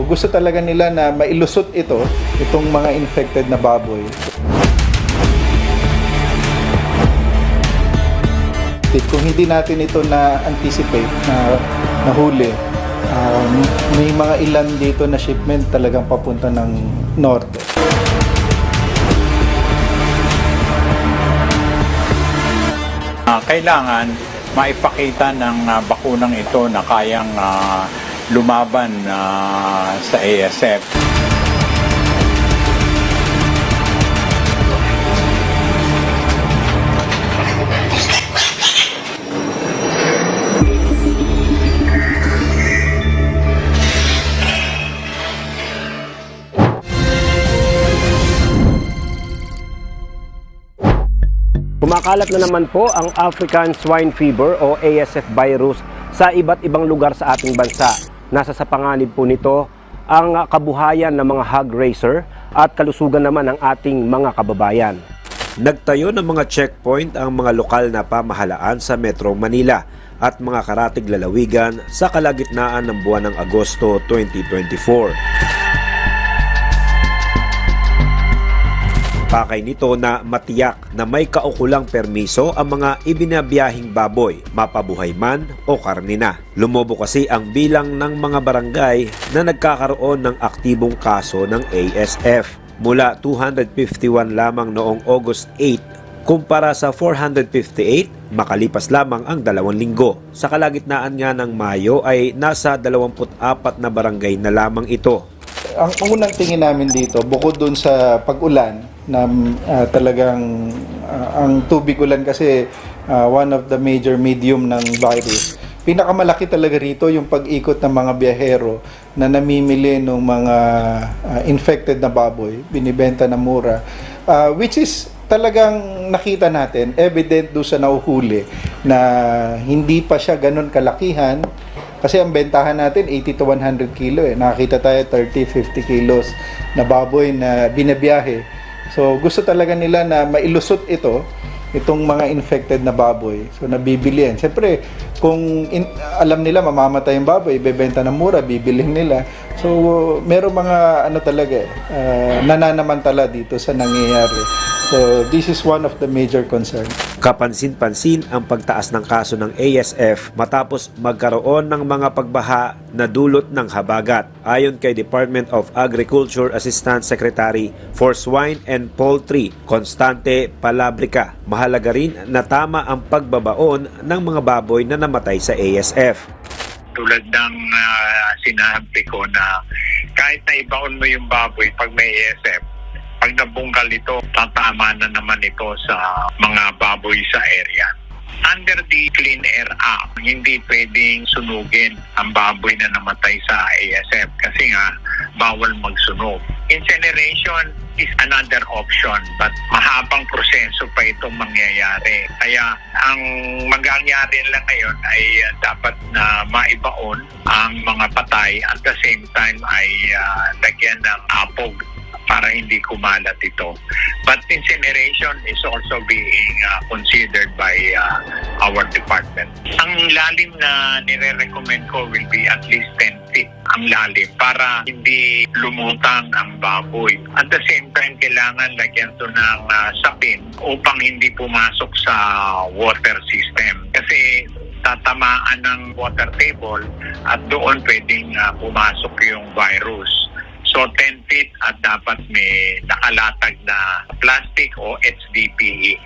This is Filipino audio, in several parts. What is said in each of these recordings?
Gusto talaga nila na mailusot ito, itong mga infected na baboy. Kung hindi natin ito na-anticipate, na nahuli, um, may mga ilan dito na shipment talagang papunta ng norte. Ah, kailangan maipakita ng ah, bakunang ito na kayang ah, lumaban ah, sa ASF. Kumakalat na naman po ang African Swine Fever o ASF virus sa iba't ibang lugar sa ating bansa. Nasa sa panganib po nito ang kabuhayan ng mga hog raiser at kalusugan naman ng ating mga kababayan. Nagtayo ng mga checkpoint ang mga lokal na pamahalaan sa Metro Manila at mga karatig lalawigan sa kalagitnaan ng buwan ng Agosto 2024. Pakay nito na matiyak na may kaukulang permiso ang mga ibinabiyahing baboy, mapabuhay man o karne na. Lumobo kasi ang bilang ng mga barangay na nagkakaroon ng aktibong kaso ng ASF. Mula 251 lamang noong August 8 kumpara sa 458 makalipas lamang ang dalawang linggo. Sa kalagitnaan nga ng Mayo ay nasa 24 na barangay na lamang ito Ang unang tingin namin dito, bukod dun sa pag-ulan, na ah, talagang ah, ang tubig ulan kasi ah, one of the major medium ng virus. Pinakamalaki talaga rito yung pag-ikot ng mga biyahero na namimili ng mga ah, infected na baboy, binibenta na mura, Ah, which is talagang nakita natin, evident doon sa nauhuli na hindi pa siya ganun kalakihan kasi ang bentahan natin 80 to 100 kilo eh. Nakakita tayo 30, 50 kilos na baboy na binabiyahe. So gusto talaga nila na mailusot ito itong mga infected na baboy. So nabibili yan. Siyempre, kung in- alam nila mamamatay yung baboy, bebenta na mura, bibilhin nila. So merong mga ano talaga eh, ah, nananamantala dito sa nangyayari. So this is one of the major concerns. Kapansin-pansin ang pagtaas ng kaso ng ASF matapos magkaroon ng mga pagbaha na dulot ng habagat. Ayon kay Department of Agriculture Assistant Secretary for Swine and Poultry, Constante Palabrica, mahalaga rin na tama ang pagbabaon ng mga baboy na namatay sa ASF. Tulad ng ah, sinabi ko na kahit na ibaon mo yung baboy pag may ASF, pag nabungkal ito, tatama na naman ito sa mga baboy sa area. Under the Clean Air Act, hindi pwedeng sunugin ang baboy na namatay sa ASF kasi nga bawal magsunog. Incineration is another option but mahabang proseso pa itong mangyayari. Kaya ang mangyayari lang ngayon ay uh, dapat na maibaon ang mga patay at the same time ay uh, lagyan ng apog para hindi kumalat ito. But incineration is also being uh, considered by uh, our department. Ang lalim na nire-recommend ko will be at least 10 feet ang lalim para hindi lumutang ang baboy. At the same time, kailangan lagyan to ng uh, sapin upang hindi pumasok sa water system. Kasi tatamaan ng water table at doon pwedeng uh, pumasok yung virus. So 10 feet at dapat may nakalatag na plastic o HDPE.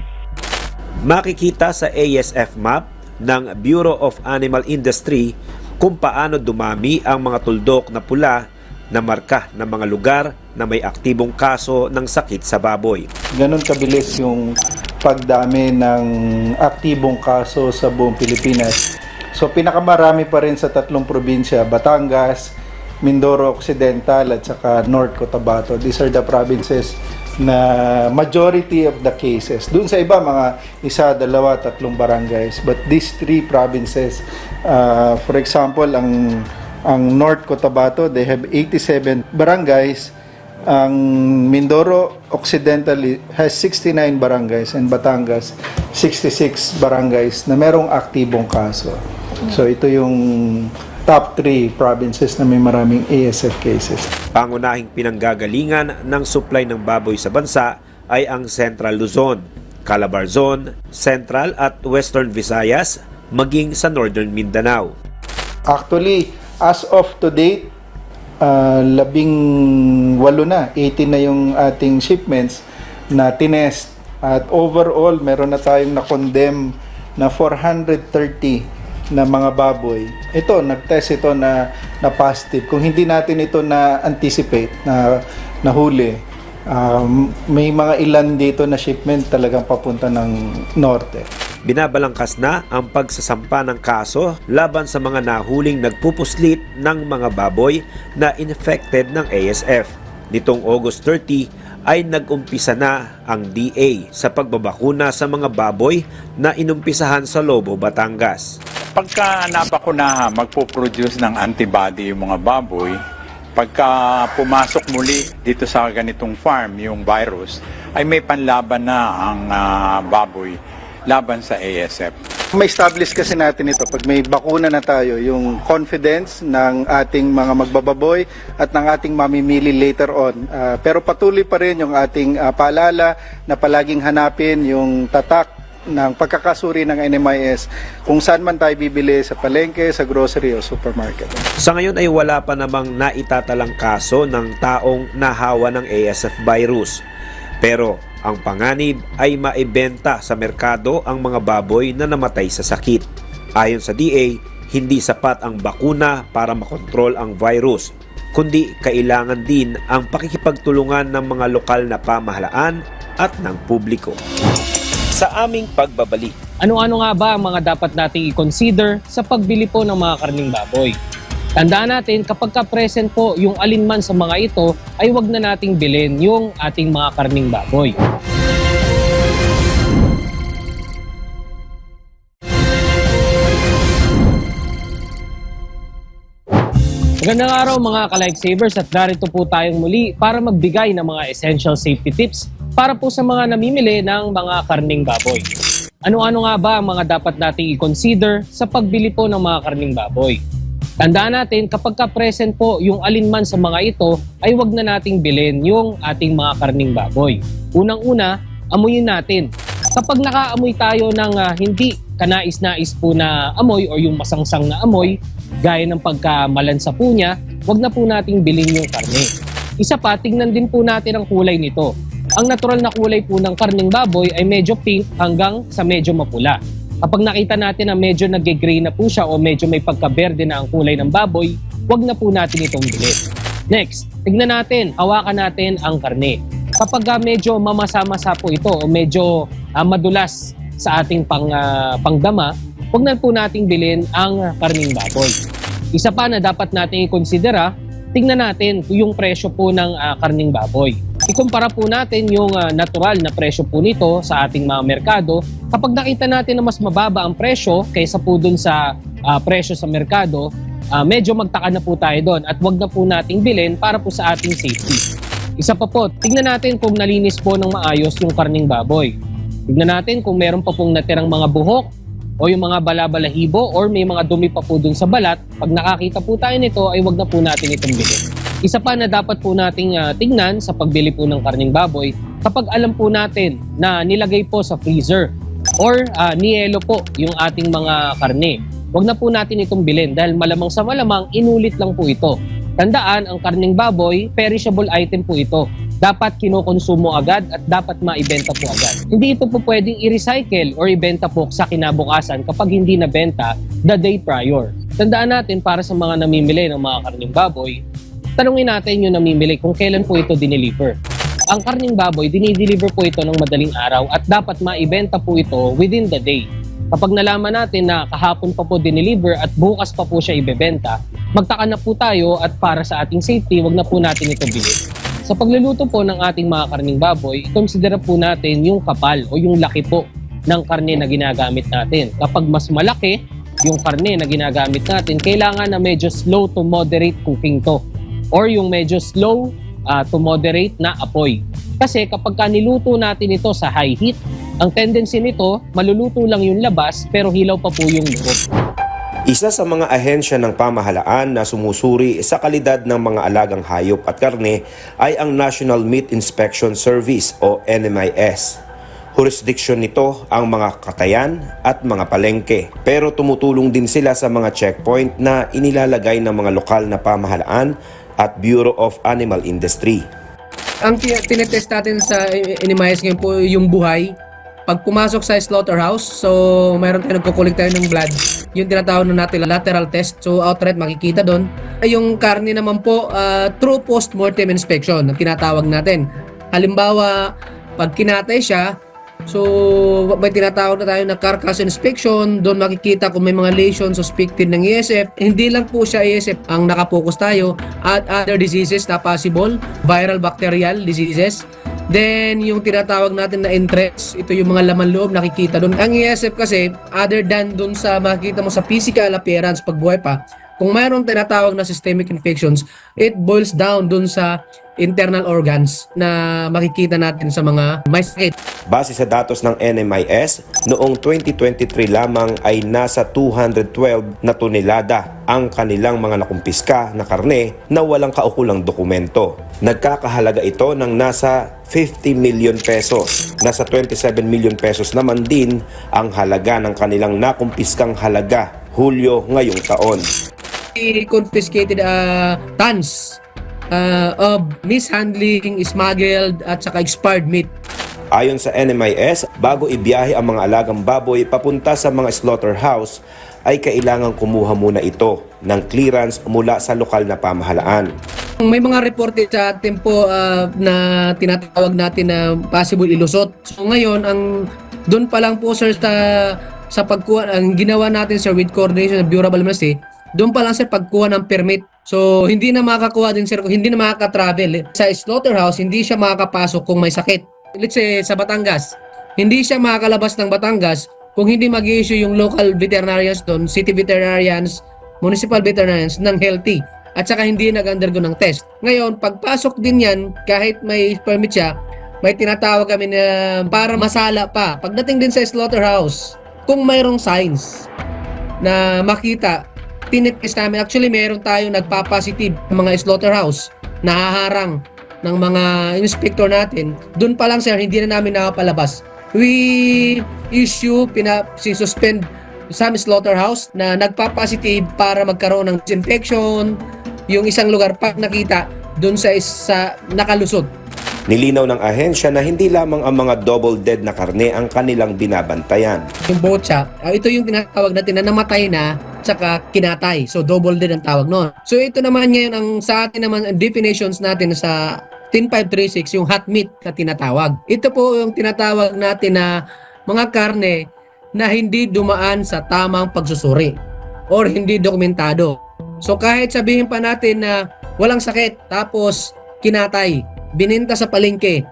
Makikita sa ASF map ng Bureau of Animal Industry kung paano dumami ang mga tuldok na pula na marka ng mga lugar na may aktibong kaso ng sakit sa baboy. Ganon kabilis yung pagdami ng aktibong kaso sa buong Pilipinas. So pinakamarami pa rin sa tatlong probinsya, Batangas, Mindoro Occidental at saka North Cotabato. These are the provinces na majority of the cases. Doon sa iba, mga isa, dalawa, tatlong barangays. But these three provinces, uh, for example, ang, ang North Cotabato, they have 87 barangays. Ang Mindoro Occidental has 69 barangays and Batangas 66 barangays na merong aktibong kaso. So ito yung top 3 provinces na may maraming ASF cases. Pangunahing pinanggagalingan ng supply ng baboy sa bansa ay ang Central Luzon, Calabar Zone, Central at Western Visayas, maging sa Northern Mindanao. Actually, as of to date, ah, labing walo na, 18 na yung ating shipments na tinest. At overall, meron na tayong na-condemn na 430 na mga baboy. Ito, nag-test ito na, na positive. Kung hindi natin ito na-anticipate, na nahuli, um, may mga ilan dito na shipment talagang papunta ng norte. Binabalangkas na ang pagsasampa ng kaso laban sa mga nahuling nagpupuslit ng mga baboy na infected ng ASF. Nitong August 30 ay nag-umpisa na ang DA sa pagbabakuna sa mga baboy na inumpisahan sa Lobo, Batangas. Pagka nabakuna, magpo-produce ng antibody yung mga baboy. Pagka pumasok muli dito sa ganitong farm, yung virus, ay may panlaban na ang ah, baboy laban sa ASF. May establish kasi natin ito pag may bakuna na tayo, yung confidence ng ating mga magbababoy at ng ating mamimili later on. Ah, pero patuloy pa rin yung ating ah, paalala na palaging hanapin yung tatak ng pagkakasuri ng NMIS kung saan man tayo bibili sa palengke, sa grocery o supermarket. Sa ngayon ay wala pa namang naitatalang kaso ng taong nahawa ng ASF virus. Pero ang panganib ay maibenta sa merkado ang mga baboy na namatay sa sakit. Ayon sa DA, hindi sapat ang bakuna para makontrol ang virus, kundi kailangan din ang pakikipagtulungan ng mga lokal na pamahalaan at ng publiko. Sa aming pagbabalik, Ano-ano nga ba ang mga dapat nating i-consider sa pagbili po ng mga karning baboy? Tandaan natin, kapag ka-present po yung alinman sa mga ito, ay wag na nating bilhin yung ating mga karning baboy. Magandang araw mga ka-lifesavers at narito po tayong muli para magbigay ng mga essential safety tips para po sa mga namimili ng mga karning baboy. Ano-ano nga ba ang mga dapat nating i-consider sa pagbili po ng mga karning baboy? Tandaan natin, kapag ka-present po yung alinman sa mga ito, ay wag na nating bilhin yung ating mga karning baboy. Unang-una, amuyin natin. Kapag nakaamoy tayo ng ah, hindi kanais-nais po na amoy o yung masangsang na amoy, gaya ng pagkamalansa po niya, wag na po nating bilhin yung karne. Isa pa, tingnan din po natin ang kulay nito. Ang natural na kulay po ng karning baboy ay medyo pink hanggang sa medyo mapula. Kapag nakita natin na medyo nag-gray na po siya o medyo may pagka-berde na ang kulay ng baboy, wag na po natin itong bilhin. Next, tignan natin, hawakan natin ang karne. Kapag ah, medyo mamasa-masa po ito o medyo ah, madulas sa ating pang, ah, pangdama, huwag na po nating bilhin ang karning baboy. Isa pa na dapat nating i-considera, tingnan natin yung presyo po ng ah, karning baboy. Ikumpara po natin yung ah, natural na presyo po nito sa ating mga merkado. Kapag nakita natin na mas mababa ang presyo kaysa po dun sa ah, presyo sa merkado, ah, medyo magtaka na po tayo doon at wag na po nating bilhin para po sa ating safety. Isa pa po, tingnan natin kung nalinis po ng maayos yung karning baboy. Tignan natin kung meron pa pong natirang mga buhok o yung mga balabalahibo or may mga dumi pa po dun sa balat. Pag nakakita po tayo nito ay wag na po natin itong bilhin. Isa pa na dapat po nating ah, tingnan sa pagbili po ng karning baboy kapag alam po natin na nilagay po sa freezer or ah, nielo po yung ating mga karne. Wag na po natin itong bilhin dahil malamang sa malamang inulit lang po ito. Tandaan, ang karning baboy, perishable item po ito. Dapat kinokonsumo agad at dapat maibenta po agad. Hindi ito po pwedeng i-recycle or ibenta po sa kinabukasan kapag hindi nabenta the day prior. Tandaan natin para sa mga namimili ng mga karning baboy, tanungin natin yung namimili kung kailan po ito dineliver. Ang karning baboy, dinideliver po ito ng madaling araw at dapat maibenta po ito within the day. Kapag nalaman natin na kahapon pa po dineliver at bukas pa po siya ibebenta, magtaka na po tayo at para sa ating safety, wag na po natin ito bilhin. Sa pagluluto po ng ating mga karning baboy, consider po natin yung kapal o yung laki po ng karne na ginagamit natin. Kapag mas malaki yung karne na ginagamit natin, kailangan na medyo slow to moderate cooking to or yung medyo slow ah, to moderate na apoy. Kasi kapag ka niluto natin ito sa high heat, ang tendency nito, maluluto lang yung labas pero hilaw pa po yung loob. Isa sa mga ahensya ng pamahalaan na sumusuri sa kalidad ng mga alagang hayop at karne ay ang National Meat Inspection Service o NMIS. Jurisdiction nito ang mga katayan at mga palengke. Pero tumutulong din sila sa mga checkpoint na inilalagay ng mga lokal na pamahalaan at Bureau of Animal Industry. Ang ti- tinetest natin sa NMIS ngayon po yung buhay. Pag pumasok sa slaughterhouse, so mayroon tayo nagkukulik tayo ng blood. Yung tinatawag na natin lateral test. So outright makikita doon. Yung karne naman po, ah, true post-mortem inspection na tinatawag natin. Halimbawa, pag kinatay siya, so may tinatawag na tayo na carcass inspection. Doon makikita kung may mga lesions suspected ng ESF. Hindi lang po siya ESF ang nakapokus tayo at other diseases na possible, viral bacterial diseases. Then, yung tinatawag natin na interest, ito yung mga laman loob nakikita doon. Ang ESF kasi, other than doon sa makikita mo sa physical appearance pag buhay pa, kung mayroong tinatawag na systemic infections, it boils down doon sa internal organs na makikita natin sa mga may sakit. Base sa datos ng NMIS, noong 2023 lamang ay nasa 212 na tonelada ang kanilang mga nakumpiska na karne na walang kaukulang dokumento. Nagkakahalaga ito ng nasa 50 million pesos. Nasa 27 million pesos naman din ang halaga ng kanilang nakumpiskang halaga Hulyo ngayong taon. Confiscated uh, tons uh, of mishandling, smuggled, at saka expired meat. Ayon sa NMIS, bago ibiyahe ang mga alagang baboy papunta sa mga slaughterhouse, ay kailangang kumuha muna ito ng clearance mula sa lokal na pamahalaan. May mga reported sa atin po uh, na tinatawag natin na possible ilusot. So ngayon, ang doon pa lang po sir sa sa pagkuha, ang ginawa natin sir with coordination ng Bureau of Almasi, doon pa lang sir pagkuha ng permit. So hindi na makakakuha din sir, hindi na makaka-travel. Sa slaughterhouse, hindi siya makakapasok kung may sakit. Let's say sa Batangas, hindi siya makakalabas ng Batangas kung hindi mag-issue yung local veterinarians doon, city veterinarians, municipal veterinarians ng healthy at saka hindi nag-undergo ng test. Ngayon, pagpasok din yan, kahit may permit siya, may tinatawag kami na para masala pa. Pagdating din sa slaughterhouse, kung mayroong signs na makita, tinitest namin. Actually, meron tayo nagpa-positive mga slaughterhouse, nahaharang ng mga inspector natin. Doon pa lang sir, hindi na namin nakapalabas. We issue, pina, suspend some slaughterhouse na nagpa-positive para magkaroon ng disinfection, yung isang lugar pa nakita doon sa isa nakalusot. Nilinaw ng ahensya na hindi lamang ang mga double dead na karne ang kanilang binabantayan. Yung bocha, ah, ito yung tinatawag natin na namatay na tsaka kinatay. So double din ang tawag noon. So ito naman ngayon ang sa atin naman definitions natin sa 10536 yung hot meat na tinatawag. Ito po yung tinatawag natin na mga karne na hindi dumaan sa tamang pagsusuri or hindi dokumentado. So kahit sabihin pa natin na walang sakit tapos kinatay, bininta sa palengke,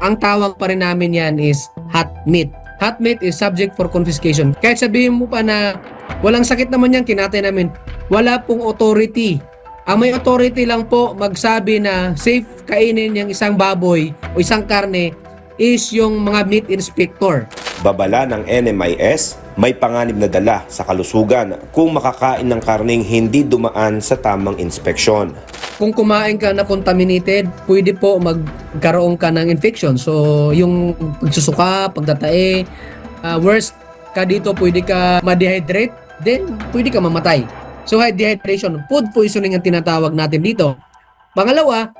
ang tawag pa rin namin yan is hot meat. Hot meat is subject for confiscation. Kahit sabihin mo pa na walang sakit naman yan, kinatay namin, wala pong authority. Ang may authority lang po magsabi na safe kainin yung isang baboy o isang karne is yung mga meat inspector. Babala ng NMIS, may panganib na dala sa kalusugan kung makakain ng karning hindi dumaan sa tamang inspeksyon. Kung kumain ka na contaminated, pwede po magkaroon ka ng infection. So, yung pagsusuka, pagtatae, uh, worst ka dito, pwede ka ma-dehydrate, then pwede ka mamatay. So, dehydration, food poisoning ang tinatawag natin dito. Pangalawa,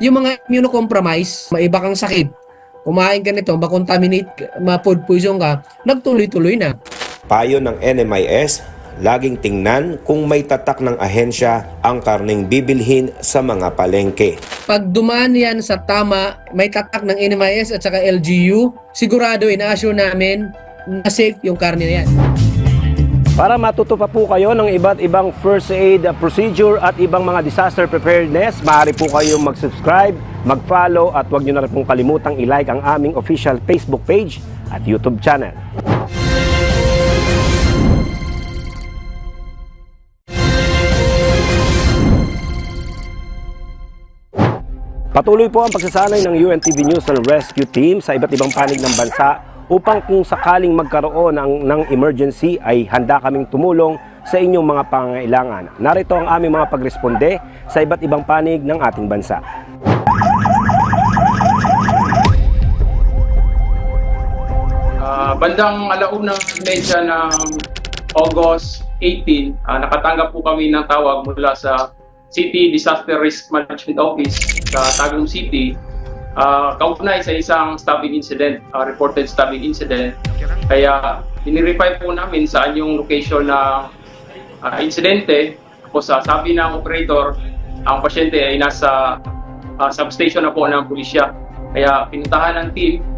yung mga immunocompromise, may iba kang sakit, kumain ka nito, ma-contaminate, ka- ma-food poison ka, nagtuloy-tuloy na. Payo ng NMIS, laging tingnan kung may tatak ng ahensya ang karning bibilhin sa mga palengke. Pag dumaan yan sa tama, may tatak ng NMIS at saka LGU, sigurado ina-assure namin na safe yung karne na yan. Para matuto pa po kayo ng iba't ibang first aid procedure at ibang mga disaster preparedness, maaari po kayong mag-subscribe, mag-follow at huwag nyo na rin pong kalimutang i-like ang aming official Facebook page at YouTube channel. Patuloy po ang pagsasanay ng UNTV News and Rescue Team sa iba't ibang panig ng bansa upang kung sakaling magkaroon ng, ng emergency ay handa kaming tumulong sa inyong mga pangangailangan. Narito ang aming mga pagresponde sa iba't ibang panig ng ating bansa. Ah, bandang alaunang medya ng August 18, ah, nakatanggap po kami ng tawag mula sa City Disaster Risk Management Office sa Tagum City uh, kaugnay sa isang stabbing incident, ah, reported stabbing incident. Kaya dinirify po namin saan yung location ng ah, insidente. Tapos sa sabi ng operator, ang pasyente ay nasa ah, substation na po ng pulisya. Kaya pinuntahan ng team Uh,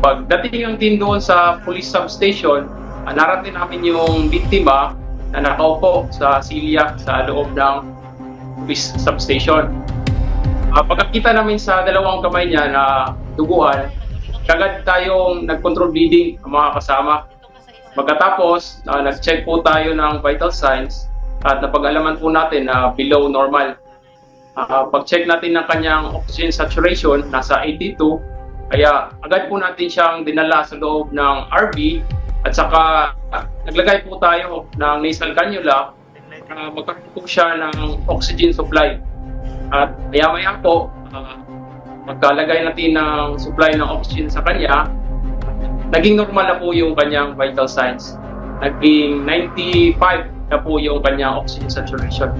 Pagdating yung team doon sa police substation, uh, narating namin yung biktima na nakaupo sa silya sa loob ng police substation. Uh, pagkakita namin sa dalawang kamay niya na duguan, kagad tayong nag-control bleeding ang mga kasama. Pagkatapos, uh, nag-check po tayo ng vital signs at napag-alaman po natin na below normal. Uh, pag-check natin ng kanyang oxygen saturation, nasa 82, kaya agad po natin siyang dinala sa loob ng RV at saka naglagay po tayo ng nasal cannula para magkaroon po siya ng oxygen supply. At maya-maya po, ah, magkalagay natin ng supply ng oxygen sa kanya, naging normal na po yung kanyang vital signs. Naging 95 na po yung kanyang oxygen saturation.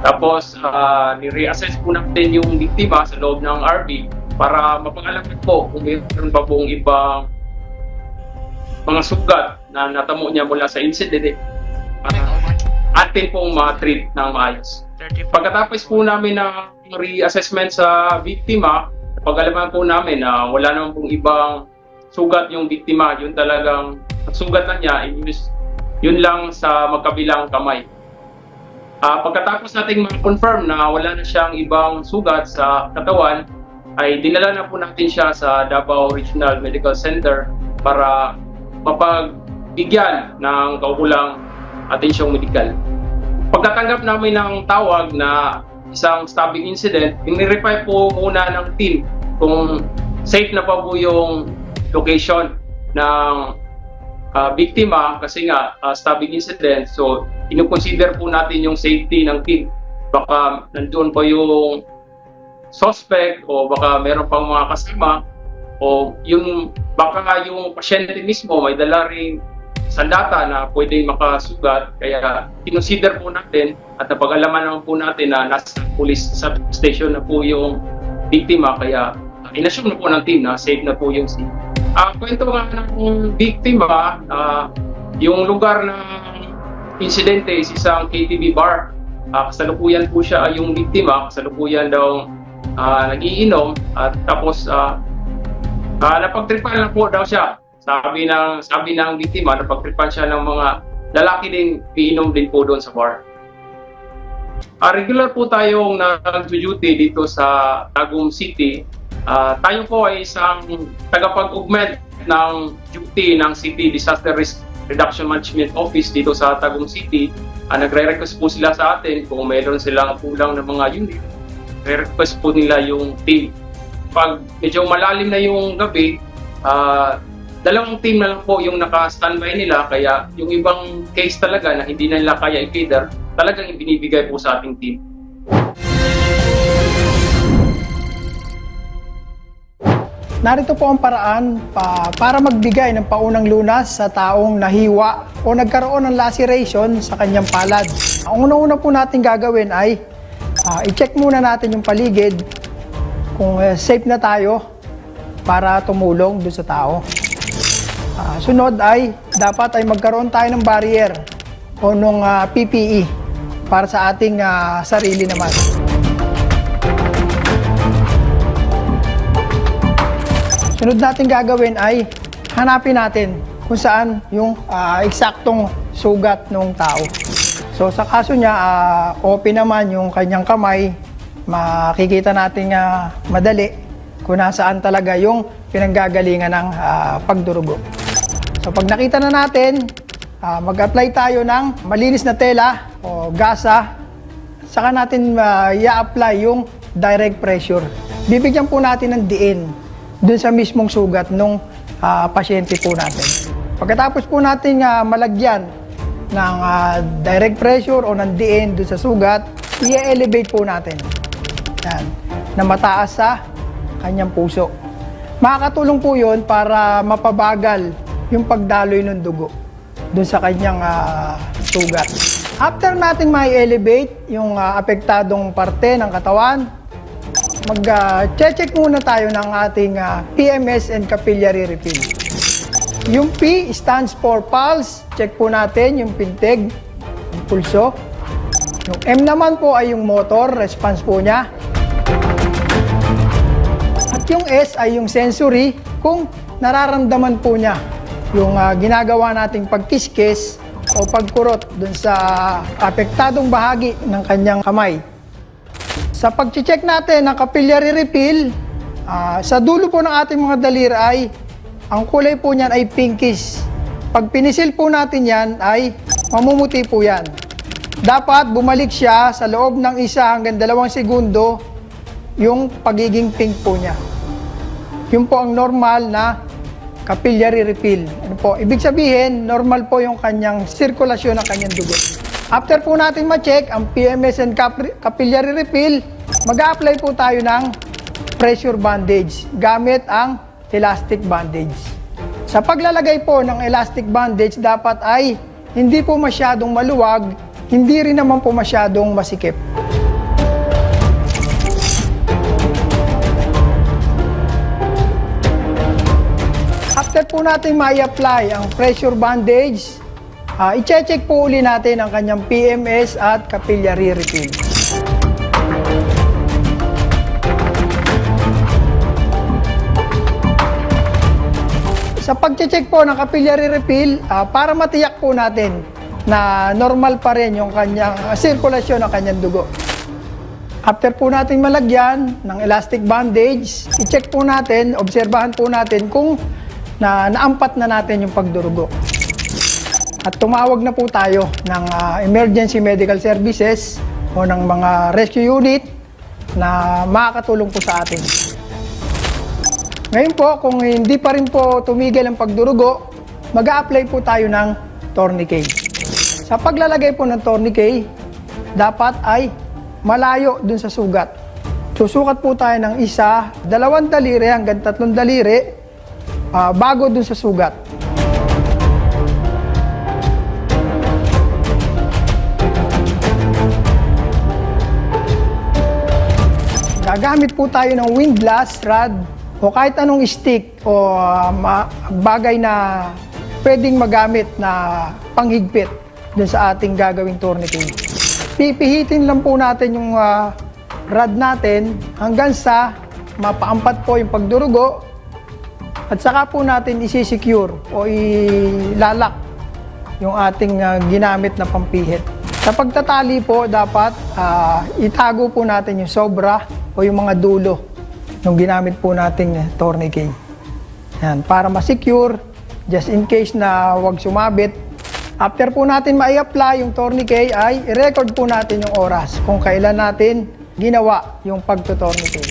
Tapos, uh, ni-reassess po natin yung biktima sa loob ng RV para mapag-alaman po kung mayroon pa pong ibang mga sugat na natamo niya mula sa incident eh, para atin pong ma-treat ng maayos. Pagkatapos po namin ng reassessment sa biktima, pag-alaman po namin na wala naman pong ibang sugat yung biktima, yun talagang ang sugat na niya, is yun lang sa magkabilang kamay. Ah, pagkatapos nating ma-confirm na wala na siyang ibang sugat sa katawan, ay dinala na po natin siya sa Davao Regional Medical Center para mapagbigyan ng kaukulang atensyong medikal. Pagkatanggap namin ng tawag na isang stabbing incident, inireply po muna ng team kung safe na pa po yung location ng ah, biktima kasi nga ah, stabbing incident. So, ino-consider po natin yung safety ng team. Baka nandun pa yung suspect o baka meron pang mga kasama o yung baka yung pasyente mismo may dala ring sandata na pwedeng makasugat kaya kinonsider po natin at napag-alaman naman po natin na nasa police substation na po yung biktima kaya uh, inassume na po ng team na safe na po yung scene. Ah, kwento nga ng biktima, ah, yung lugar ng insidente is isang KTV bar. Ah, kasalukuyan po siya yung biktima, kasalukuyan daw ah, nagiinom at tapos ah, ah, napagtripan lang po daw siya. Sabi ng sabi ng biktima, napagtripan siya ng mga lalaki din iinom din po doon sa bar. Ah, regular po tayong nag-duty dito sa Tagum City. Ah, tayo po ay isang tagapag-augment ng duty ng City Disaster Risk Reduction Management Office dito sa Tagum City. Ah, nagre-request po sila sa atin kung mayroon silang kulang ng mga unit request po nila yung team. Pag medyo malalim na yung gabi, ah, dalawang team na lang po yung naka-standby nila kaya yung ibang case talaga na hindi na nila kaya i-cater, talagang ibinibigay po sa ating team. Narito po ang paraan pa, para magbigay ng paunang lunas sa taong nahiwa o nagkaroon ng laceration sa kanyang palad. Ang una-una po natin gagawin ay ah, i-check muna natin yung paligid kung eh, safe na tayo para tumulong doon sa tao. Ah, sunod ay dapat ay magkaroon tayo ng barrier o nung ah, PPE para sa ating ah, sarili naman. Sunod natin gagawin ay hanapin natin kung saan yung ah, eksaktong sugat ng tao. So sa kaso niya, ah, open naman yung kanyang kamay. Makikita natin nga madali kung nasaan talaga yung pinanggagalingan ng ah, pagdurugo. So pag nakita na natin, ah, mag-apply tayo ng malinis na tela o gasa. Saka natin ah, i-apply yung direct pressure. Bibigyan po natin ng diin dun sa mismong sugat nung ah, pasyente po natin. Pagkatapos po natin ah, malagyan ng ah, direct pressure o ng diin doon sa sugat, i-elevate po natin. Yan, na mataas sa kanyang puso. Makakatulong po yun para mapabagal yung pagdaloy ng dugo doon sa kanyang ah, sugat. After natin ma-elevate yung ah, apektadong parte ng katawan, mag-check muna tayo ng ating ah, PMS and capillary refill. Yung P stands for pulse. Check po natin yung pintig, yung pulso. Yung M naman po ay yung motor, response po niya. At yung S ay yung sensory, kung nararamdaman po niya yung ah, ginagawa nating pagkiskis o pagkurot dun sa apektadong bahagi ng kanyang kamay. Sa pag-check natin ng capillary refill, ah, sa dulo po ng ating mga daliri ay ang kulay po niyan ay pinkish. Pag pinisil po natin yan ay mamumuti po yan. Dapat bumalik siya sa loob ng isa hanggang dalawang segundo yung pagiging pink po niya. Yun po ang normal na capillary refill. Ano po? Ibig sabihin, normal po yung kanyang sirkulasyon ng kanyang dugo. After po natin ma-check ang PMS and cap- capillary refill, mag-a-apply po tayo ng pressure bandage gamit ang elastic bandage. Sa paglalagay po ng elastic bandage, dapat ay hindi po masyadong maluwag, hindi rin naman po masyadong masikip. After po natin ma-apply ang pressure bandage, ah, i-check po uli natin ang kanyang PMS at capillary refill. Sa pag-check po ng capillary refill, ah, para matiyak po natin na normal pa rin yung kanyang ah, sirkulasyon ng kanyang dugo. After po natin malagyan ng elastic bandage, i-check po natin, obserbahan po natin kung na naampat na natin yung pagdurugo. At tumawag na po tayo ng ah, emergency medical services o ng mga rescue unit na makakatulong po sa atin. Ngayon po, kung hindi pa rin po tumigil ang pagdurugo, mag apply po tayo ng tourniquet. Sa paglalagay po ng tourniquet, dapat ay malayo dun sa sugat. Susukat po tayo ng isa, dalawang daliri hanggang tatlong daliri ah, bago dun sa sugat. Gagamit po tayo ng windlass rod o kahit anong stick o ah, bagay na pwedeng magamit na panghigpit dun sa ating gagawing tourniquet. Pipihitin lang po natin yung ah, rod natin hanggang sa mapaampat po yung pagdurugo at saka po natin isi-secure o ilalak yung ating ah, ginamit na pampihit. Sa pagtatali po, dapat ah, itago po natin yung sobra o yung mga dulo ng ginamit po nating tourniquet. Yan, para ma-secure, just in case na wag sumabit. After po natin ma-apply yung tourniquet ay i-record po natin yung oras kung kailan natin ginawa yung pagto-tourniquet.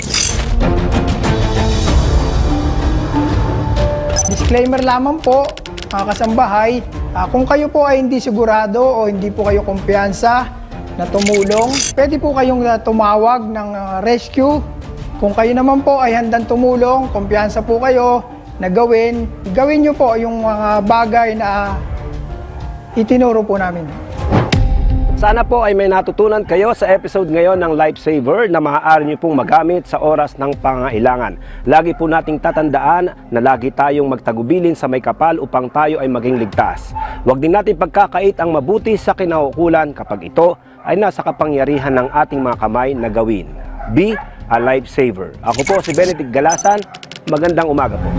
Disclaimer lamang po, mga kasambahay, ah, kung kayo po ay hindi sigurado o hindi po kayo kumpiyansa na tumulong, pwede po kayong ah, tumawag ng ah, rescue. Kung kayo naman po ay handang tumulong, kumpiyansa po kayo na gawin, gawin nyo po yung mga bagay na itinuro po namin. Sana po ay may natutunan kayo sa episode ngayon ng Lifesaver na maaari niyo pong magamit sa oras ng pangailangan. Lagi po nating tatandaan na lagi tayong magtagubilin sa may kapal upang tayo ay maging ligtas. Huwag din natin pagkakait ang mabuti sa kinaukulan kapag ito ay nasa kapangyarihan ng ating mga kamay na gawin. Be a lifesaver. Ako po si Benedict Galasan. Magandang umaga po.